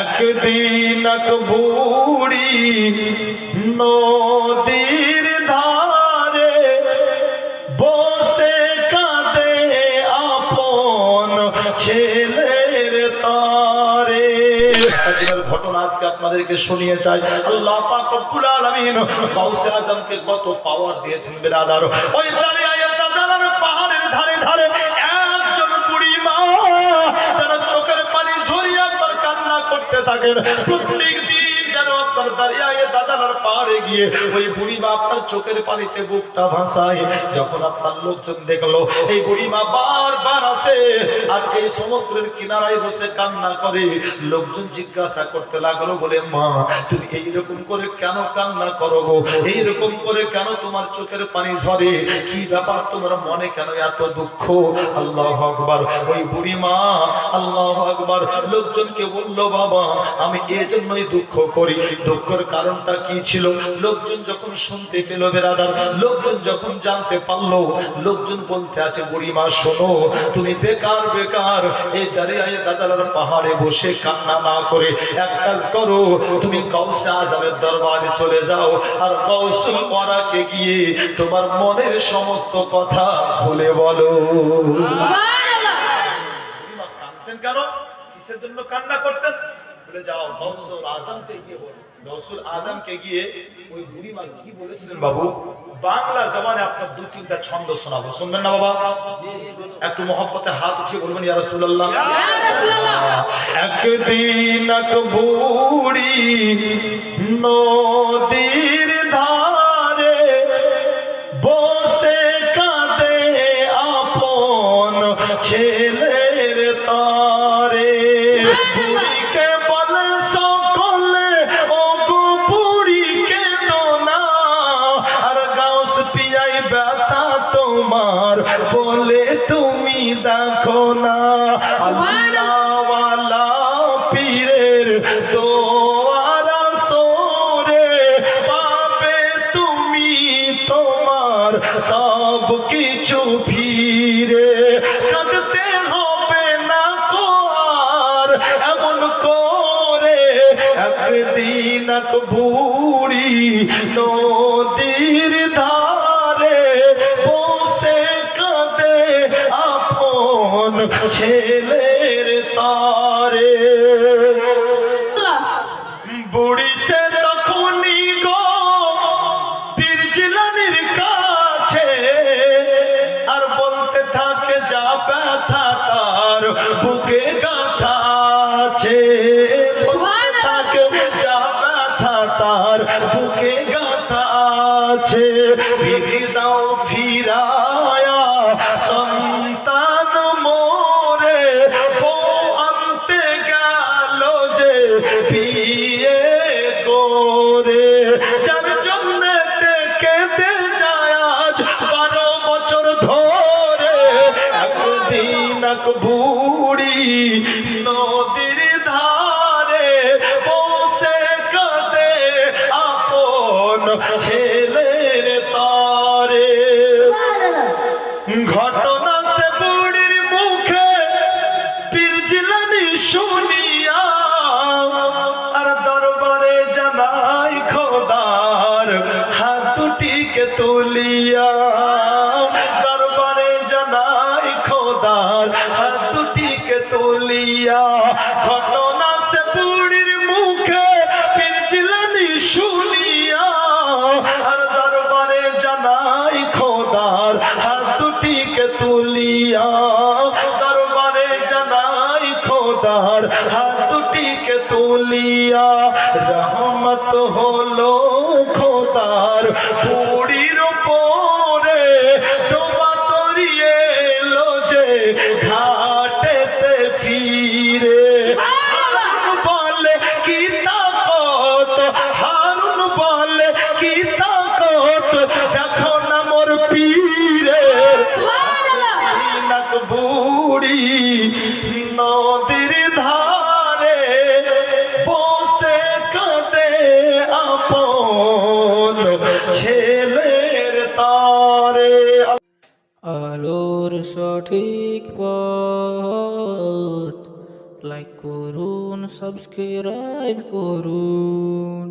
একদিন এক বুড়ি নদীর ধারে বসে কাঁদে আপন ছেলের তারে। ঘটনা আজকে আপনাদেরকে শুনিয়ে চাই। আল্লাহ পাক রব্বুল আলামিন গাউসে আজমকে কত পাওয়ার দিয়েছেন বিরাদার। ওই দাঁড়িয়ে পাহাড়ের ধারে ধারে প্রত্যেক পাহাড়ে গিয়ে ওই বুড়ি মা আপনার চোখের পানিতে বুকটা ভাসায়। যখন আপনার লোকজন দেখল, এই বুড়ি মা বারবার আসে আর এই সমুদ্রের কিনারায় বসে কান্না করে। লোকজন জিজ্ঞাসা করতে লাগল, বলে, মা, তুমি এইরকম করে কেন কান্না করো গো? এইরকম করে কেন তোমার চোখের পানি ঝরে? কি ব্যাপার? তোমার মনে কেন এত দুঃখ? আল্লাহ আকবার। ওই বুড়ি মা, আল্লাহ আকবার। লোকজনকে বলল, বাবা, আমি এজন্যই দুঃখ করি। দুঃখের কারণটা কি ছিল? লোকজন যখন শুনতে পেল বেরাদার লোকজন যখন জানতে পারল লোকজন বলতে আছে বুড়ি মা শোনো তুমি বেকার বেকার এই দাঁড়িয়ে দাদালার পাহাড়ে বসে কান্না না করে এক কাজ করো তুমি কৌশে আজামের দরবারে চলে যাও আর কৌশল পরাকে গিয়ে তোমার মনের সমস্ত কথা খুলে বলো। বুড়িমা কাঁদতেন কেন? কিসের জন্য কান্না করতেন? বলে যাও গৌসুল আজমকে গিয়ে বলো। গৌসুল আজমকে গিয়ে ওই বুড়িমা কি বলেছিলেন বাবু? বাংলা জবানে আপনার দু তিনটা ছন্দ শোনাবো। শুনবেন না বাবা? একটু মহব্বতে হাত উঠিয়ে বলবেন ইয়া রাসূলুল্লাহ। একদিন এক বুড়ি নদীর ধারে বসে কাঁদে আপন ছেলের সব কিছু ফিরে কাঁদতে হবে না কোয়ার এমন করে একদিন এক বুড়ি নদীর ধারে বসে কাঁদে আপন ছেলের তারে। বুড়ি সে তখনই গো পীরজিলানির কাছে আর বলতে থাকে যা ব্যথা তার বুকে গাথা বুড়ি নদীর ধারে বসে কাঁদে আপন ছেলের তারে। ঘটনা সে বুড়ির মুখে পীরজিলানি শুনিয়া। আর দরবারে জানাই খোদার হাত দুটিকে তুলিয়া। তুলিয়া ঘটনা সে মুখে পীরজিলানি শুনিয়া। আর দরবারে জানাই খোদার হাত দুটিকে তুলিয়া। দরবারে জানাই খোদার হাত দুটিকে তুলিয়া। রহমত হলো খোদার আলোর সঠিক পথ লাইক করুন সাবস্ক্রাইব করুন